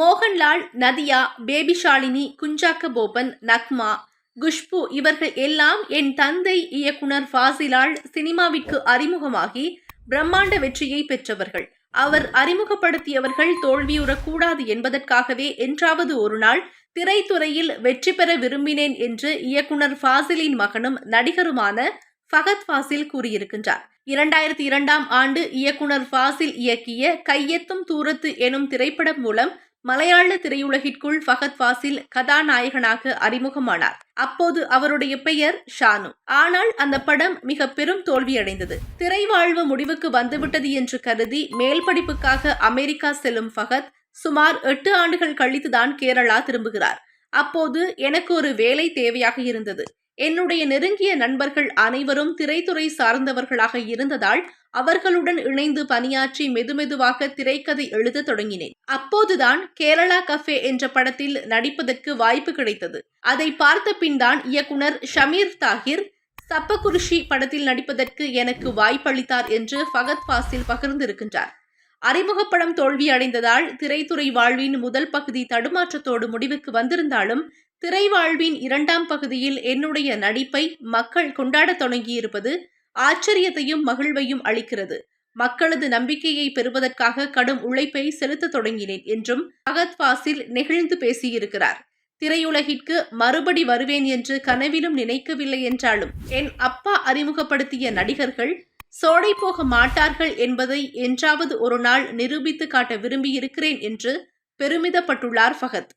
மோகன்லால் நதியா பேபிஷாலினி குஞ்சாக்க போபன் நக்மா குஷ்பு இவர்கள் எல்லாம் என் தந்தை இயக்குனர் ஃபாசிலால் சினிமாவிற்கு அறிமுகமாகி பிரம்மாண்ட வெற்றியை பெற்றவர்கள். அவர் அறிமுகப்படுத்தியவர்கள் தோல்வியுறக்கூடாது என்பதற்காகவே என்றாவது ஒரு நாள் திரைத்துறையில் வெற்றி பெற விரும்பினேன் என்று இயக்குனர் ஃபாசிலின் மகனும் நடிகருமான ஃபகத் ஃபாசில் கூறியிருக்கின்றார். இரண்டாயிரத்தி இரண்டாம் ஆண்டு இயக்குனர் ஃபாசில் இயக்கிய கையெத்தும் தூரத்து எனும் திரைப்படம் மூலம் மலையாள திரையுலகிற்குள் ஃபகத் ஃபாசில் கதாநாயகனாக அறிமுகமானார். அப்போது அவருடைய பெயர் ஷானு. ஆனால் அந்த படம் மிக பெரும் தோல்வியடைந்தது. திரைவாழ்வு முடிவுக்கு வந்துவிட்டது என்று கருதி மேல் படிப்புக்காக அமெரிக்கா செல்லும் ஃபகத் சுமார் எட்டு ஆண்டுகள் கழித்துதான் கேரளா திரும்புகிறார். அப்போது எனக்கு ஒரு வேலை தேவையாக இருந்தது. என்னுடைய நெருங்கிய நண்பர்கள் அனைவரும் திரைத்துறை சார்ந்தவர்களாக இருந்ததால் அவர்களுடன் இணைந்து பணியாற்றி மெதுமெதுவாக திரைக்கதை எழுத தொடங்கினேன். அப்போதுதான் கேரளா கஃபே என்ற படத்தில் நடிப்பதற்கு வாய்ப்பு கிடைத்தது. அதை பார்த்த பின்தான் இயக்குனர் ஷமீர் தாகிர் சப்பகுருஷி படத்தில் நடிப்பதற்கு எனக்கு வாய்ப்பளித்தார் என்று ஃபகத் ஃபாசில் பகிர்ந்திருக்கின்றார். அறிமுகப்படம் தோல்வியடைந்ததால் திரைத்துறை வாழ்வின் முதல் பகுதி தடுமாற்றத்தோடு முடிவுக்கு வந்திருந்தாலும் திரை வாழ்வின் இரண்டாம் பகுதியில் என்னுடைய நடிப்பை மக்கள் கொண்டாடத் தொடங்கியிருப்பது ஆச்சரியத்தையும் மகிழ்வையும் அளிக்கிறது. மக்களது நம்பிக்கையை பெறுவதற்காக கடும் உழைப்பை செலுத்த தொடங்கினேன் என்றும் பகத் ஃபாசில் நெகிழ்ந்து பேசியிருக்கிறார். திரையுலகிற்கு மறுபடி வருவேன் என்று கனவிலும் நினைக்கவில்லை என்றாலும் என் அப்பா அறிமுகப்படுத்திய நடிகர்கள் சோடை போக மாட்டார்கள் என்பதை என்றாவது ஒரு நாள் நிரூபித்து காட்ட விரும்பியிருக்கிறேன் என்று பெருமிதப்பட்டுள்ளார் ஃபகத்